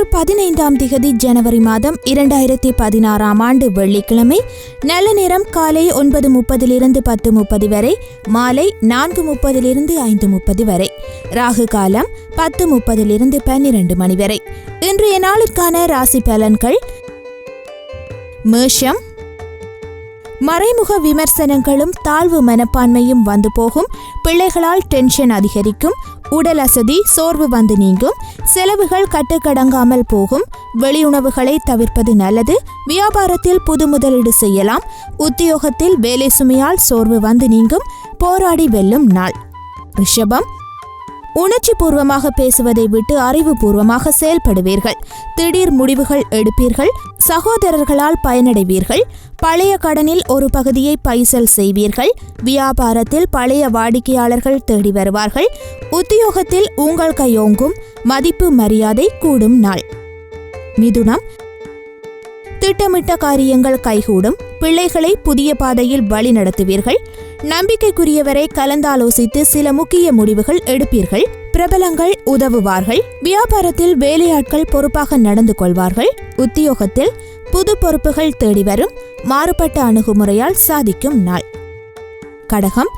பதினைந்தாம் திகதி ஜனவரி மாதம் இரண்டாயிரத்தி பதினாறாம் ஆண்டு வெள்ளிக்கிழமை நல்ல நேரம் காலை ஒன்பது முப்பதிலிருந்து பத்து முப்பது வரை மாலை நான்கு முப்பதிலிருந்து ஐந்து முப்பது வரை ராகு காலம் பத்து முப்பதிலிருந்து பன்னிரண்டு மணி வரை. இன்றைய நாளுக்கான ராசி பலன்கள் மேஷம். மறைமுக விமர்சனங்களும் தாழ்வு மனப்பான்மையும் வந்து போகும். பிள்ளைகளால் டென்ஷன் அதிகரிக்கும். உடல் அசதி சோர்வு வந்து நீங்கும். செலவுகள் கட்டுக்கடங்காமல் போகும். வெளியுணவுகளை தவிர்ப்பது நல்லது. வியாபாரத்தில் புது முதலீடு செய்யலாம். உத்தியோகத்தில் வேலை சுமையால் சோர்வு வந்து நீங்கும். போராடி வெல்லும் நாள். ரிஷபம். உணர்ச்சி பூர்வமாக பேசுவதை விட்டு அறிவுபூர்வமாக செயல்படுவீர்கள். திடீர் முடிவுகள் எடுப்பீர்கள். சகோதரர்களால் பயனடைவீர்கள். பழைய கடனில் ஒரு பகுதியை பைசல் செய்வீர்கள். வியாபாரத்தில் பழைய வாடிக்கையாளர்கள் தேடி வருவார்கள். உத்தியோகத்தில் உங்கள் கையோங்கும் மதிப்பு மரியாதை கூடும் நாள். மிதுனம் திட்டமிட்ட காரியங்கள் கைகூடும். பிள்ளைகளை புதிய பாதையில் வழி நடத்துவீர்கள். நம்பிக்கைக்குரியவரை கலந்தாலோசித்து சில முக்கிய முடிவுகள் எடுப்பீர்கள். பிரபலங்கள் உதவுவார்கள். வியாபாரத்தில் வேலையாட்கள் பொறுப்பாக நடந்து கொள்வார்கள். உத்தியோகத்தில் புது பொறுப்புகள் தேடி வரும். மாறுபட்ட அணுகுமுறையால் சாதிக்கும் நாள். கடகம்.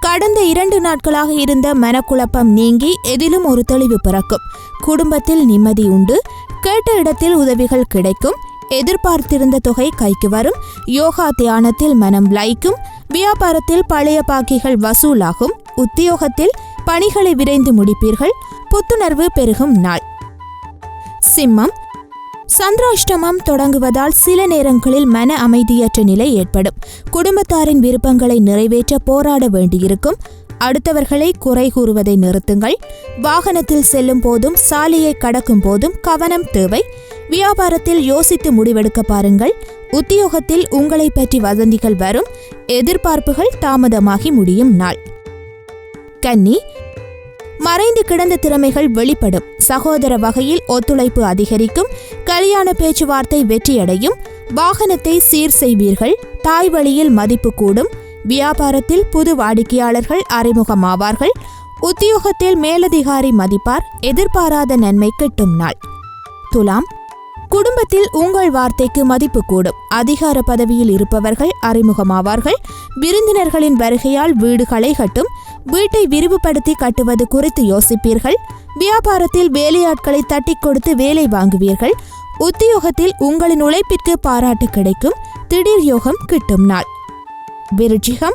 கடந்த இரண்டு நாட்களாக இருந்த மனக்குழப்பம் நீங்கி எதிலும் ஒரு தெளிவு பிறக்கும். குடும்பத்தில் நிம்மதி உண்டு. கேட்ட இடத்தில் உதவிகள் கிடைக்கும். எதிர்பார்த்திருந்த தொகை கைக்கு வரும். யோகா தியானத்தில் மனம் லைக்கும் வியாபாரத்தில் பழைய பாக்கிகள் வசூலாகும். உத்தியோகத்தில் பணிகளை விரைந்து முடிப்பீர்கள். புத்துணர்வு பெருகும் நாள். சிம்மம். சந்திராஷ்டமம் தொடங்குவதால் சில நேரங்களில் மன அமைதியற்ற நிலை ஏற்படும். குடும்பத்தாரின் விருப்பங்களை நிறைவேற்ற போராட வேண்டியிருக்கும். அடுத்தவர்களை குறை கூறுவதை நிறுத்துங்கள். வாகனத்தில் செல்லும் போதும் சாலையை கடக்கும் போதும் கவனம் தேவை. வியாபாரத்தில் யோசித்து முடிவெடுக்க பாருங்கள். உத்தியோகத்தில் உங்களை பற்றி வதந்திகள் வரும். எதிர்பார்ப்புகள் தாமதமாகி முடியும் நாள். கன்னி மறைந்து கிடந்த திறமைகள் வெளிப்படும். சகோதர வகையில் ஒத்துழைப்பு அதிகரிக்கும். கல்யாண பேச்சுவார்த்தை வெற்றியடையும். வாகனத்தை சீர் செய்வீர்கள். தாய் வழியில் மதிப்பு கூடும். வியாபாரத்தில் புது வாடிக்கையாளர்கள் அறிமுகமாவார்கள். உத்தியோகத்தில் மேலதிகாரி மதிப்பார் எதிர்பாராத நன்மை கிட்டும் நாள். துலாம் குடும்பத்தில் உங்கள் வார்த்தைக்கு மதிப்பு கூடும். அதிகார பதவியில் இருப்பவர்கள் அறிமுகமாவார்கள். விருந்தினர்களின் வருகையால் வீடுகளை கட்டும். வீட்டை விரிவுபடுத்தி கட்டுவது குறித்து யோசிப்பீர்கள். வியாபாரத்தில் வேலையாட்களை தட்டி கொடுத்து வேலை வாங்குவீர்கள். உத்தியோகத்தில் உங்களின் உழைப்பிற்கு பாராட்டு கிடைக்கும். திடீர் யோகம் கிட்டும் நாள். விருச்சிகம்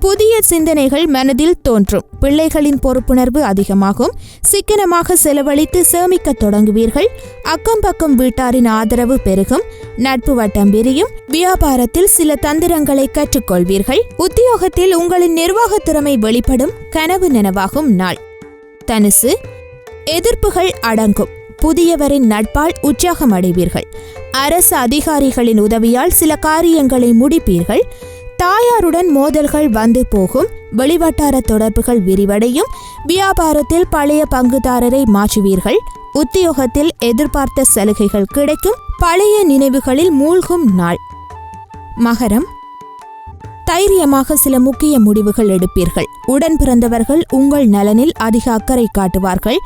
புதிய சிந்தனைகள் மனதில் தோன்றும். பிள்ளைகளின் பொறுப்புணர்வு அதிகமாகும். சிக்கனமாக செலவழித்து சேமிக்க தொடங்குவீர்கள். அக்கம் பக்கம் வீட்டாரின் ஆதரவு பெருகும். நட்பு வட்டம் விரியும். வியாபாரத்தில் சில தந்திரங்களை கற்றுக்கொள்வீர்கள். உத்தியோகத்தில் உங்களின் நிர்வாகத் திறமை வெளிப்படும். கனவு நனவாகும் நாள். தனுசு. எதிர்ப்புகள் அடங்கும். புதியவரின் நட்பால் உற்சாகம் அடைவீர்கள் அரசு அதிகாரிகளின் உதவியால் சில காரியங்களை முடிப்பீர்கள். தாயாருடன் மோதல்கள் வந்து போகும் வெளிவட்டார தொடர்புகள் விரிவடையும் வியாபாரத்தில் பழைய பங்குதாரரை மாற்றுவீர்கள் உத்தியோகத்தில் எதிர்பார்த்த சலுகைகள் கிடைக்கும் பழைய நினைவுகளில் மூழ்கும் நாள். மகரம். தைரியமாக சில முக்கிய முடிவுகள் எடுப்பீர்கள். உடன் பிறந்தவர்கள் உங்கள் நலனில் அதிக அக்கறை காட்டுவார்கள்.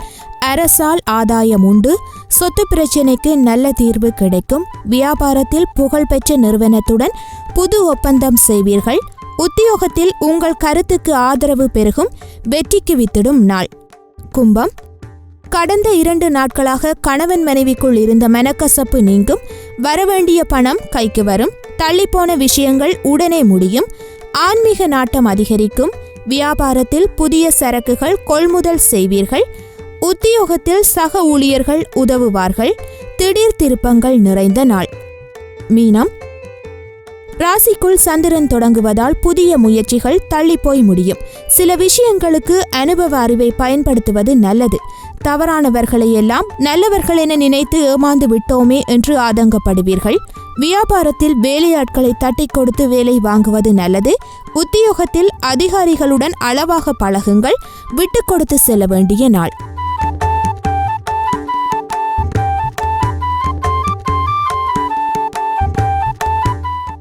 அரசால் ஆதாயம் உண்டு. சொத்து பிரச்சினைக்கு நல்ல தீர்வு கிடைக்கும். வியாபாரத்தில் புகழ்பெற்ற நிறுவனத்துடன் புது ஒப்பந்தம் செய்வீர்கள். உத்தியோகத்தில் உங்கள் கருத்துக்கு ஆதரவு பெருகும். வெற்றிக்கு வித்திடும் நாள். கும்பம். கடந்த இரண்டு நாட்களாக கணவன் மனைவிக்குள் இருந்த மனக்கசப்பு நீங்கும். வரவேண்டிய பணம் கைக்கு வரும். தள்ளிப்போன விஷயங்கள் உடனே முடியும். ஆன்மீக நாட்டம் அதிகரிக்கும். வியாபாரத்தில் புதிய சரக்குகள் கொள்முதல் செய்வீர்கள். உத்தியோகத்தில் சக ஊழியர்கள் உதவுவார்கள். திடீர் திருப்பங்கள் நிறைந்த நாள். மீனம். ராசிக்குள் சந்திரன் தொடங்குவதால் புதிய முயற்சிகள் தள்ளிப்போய் முடியும். சில விஷயங்களுக்கு அனுபவ அறிவை பயன்படுத்துவது நல்லது. தவறானவர்களை எல்லாம் நல்லவர்கள் என நினைத்து ஏமாந்து விட்டோமே என்று ஆதங்கப்படுவீர்கள். வியாபாரத்தில் வேலையாட்களை தட்டி கொடுத்து வேலை வாங்குவது நல்லது. உத்தியோகத்தில் அதிகாரிகளுடன் அளவாக பழகுங்கள். விட்டு கொடுத்து செல்ல வேண்டிய நாள்.